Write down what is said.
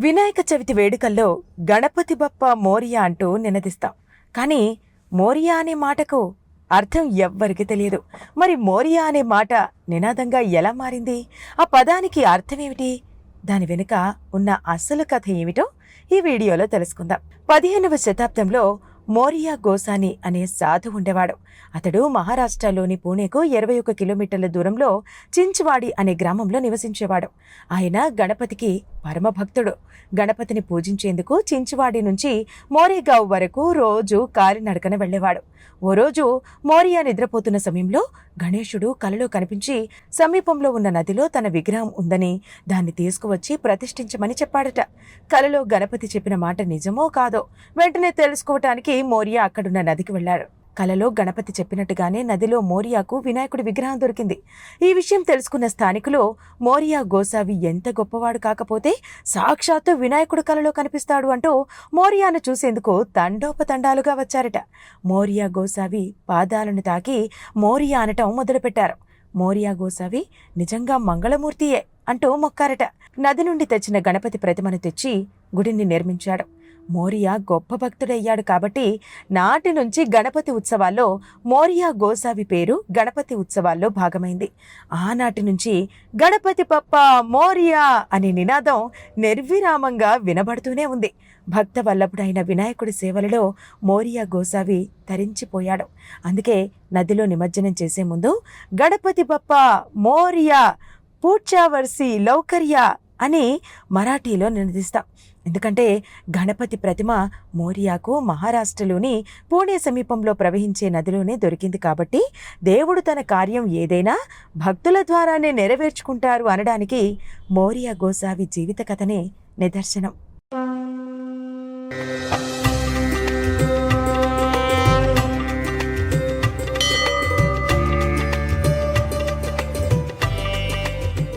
వినాయక చవితి వేడుకల్లో గణపతి బప్ప మోరియా అంటూ నినదిస్తాం. కానీ మోరియా అనే మాటకు అర్థం ఎవ్వరికి తెలియదు. మరి మోరియా అనే మాట నినాదంగా ఎలా మారింది? ఆ పదానికి అర్థమేమిటి? దాని వెనుక ఉన్న అసలు కథ ఏమిటో ఈ వీడియోలో తెలుసుకుందాం. పదిహేనవ శతాబ్దంలో మోరియా గోసాని అనే సాధు ఉండేవాడు. అతడు మహారాష్ట్రలోని పూణేకు ఇరవై ఒక కిలోమీటర్ల దూరంలో చించువాడి అనే గ్రామంలో నివసించేవాడు. ఆయన గణపతికి పరమభక్తుడు. గణపతిని పూజించేందుకు చించువాడి నుంచి మోరేగావ్ వరకు రోజు కాలినడకన వెళ్ళేవాడు. ఓ రోజు మోరియా నిద్రపోతున్న సమయంలో గణేశుడు కలలో కనిపించి సమీపంలో ఉన్న నదిలో తన విగ్రహం ఉందని దాన్ని తీసుకువచ్చి ప్రతిష్ఠించమని చెప్పాడట. కలలో గణపతి చెప్పిన మాట నిజమో కాదో వెంటనే తెలుసుకోవటానికి మోరియా అక్కడున్న నదికి వెళ్ళాడు. కలలో గణపతి చెప్పినట్టుగానే నదిలో మోరియాకు వినాయకుడి విగ్రహం దొరికింది. ఈ విషయం తెలుసుకున్న స్థానికులు మోరియా గోసావి ఎంత గొప్పవాడు కాకపోతే సాక్షాత్తు వినాయకుడు కలలో కనిపిస్తాడు అంటూ మోరియాను చూసేందుకు తండోపతండాలుగా వచ్చారట. మోరియా గోసావి పాదాలను తాకి మోరియా అనటం మొదలుపెట్టారు. మోరియా గోసావి నిజంగా మంగళమూర్తియే అంటూ మొక్కారట. నది నుండి తెచ్చిన గణపతి ప్రతిమను తెచ్చి గుడిని నిర్మించాడు. మోరియా గొప్ప భక్తుడయ్యాడు కాబట్టి నాటి నుంచి గణపతి ఉత్సవాల్లో మోరియా గోసావి పేరు గణపతి ఉత్సవాల్లో భాగమైంది. ఆనాటి నుంచి గణపతి పప్ప మోరియా అనే నినాదం నిర్విరామంగా వినబడుతూనే ఉంది. భక్త వల్లభుడైన వినాయకుడి సేవలలో మోరియా గోసావి తరించిపోయాడు. అందుకే నదిలో నిమజ్జనం చేసే ముందు గణపతి బప్ప మోరియా పూడ్చావర్సి లౌకర్య అని మరాఠీలో నిర్దిస్తా ఎందుకంటే గణపతి ప్రతిమ మోరియాకు మహారాష్ట్రలోని పూణే సమీపంలో ప్రవహించే నదిలోనే దొరికింది కాబట్టి దేవుడు తన కార్యం ఏదైనా భక్తుల ద్వారానే నెరవేర్చుకుంటారు అనడానికి మోరియా గోసావి జీవిత కథనే నిదర్శనం.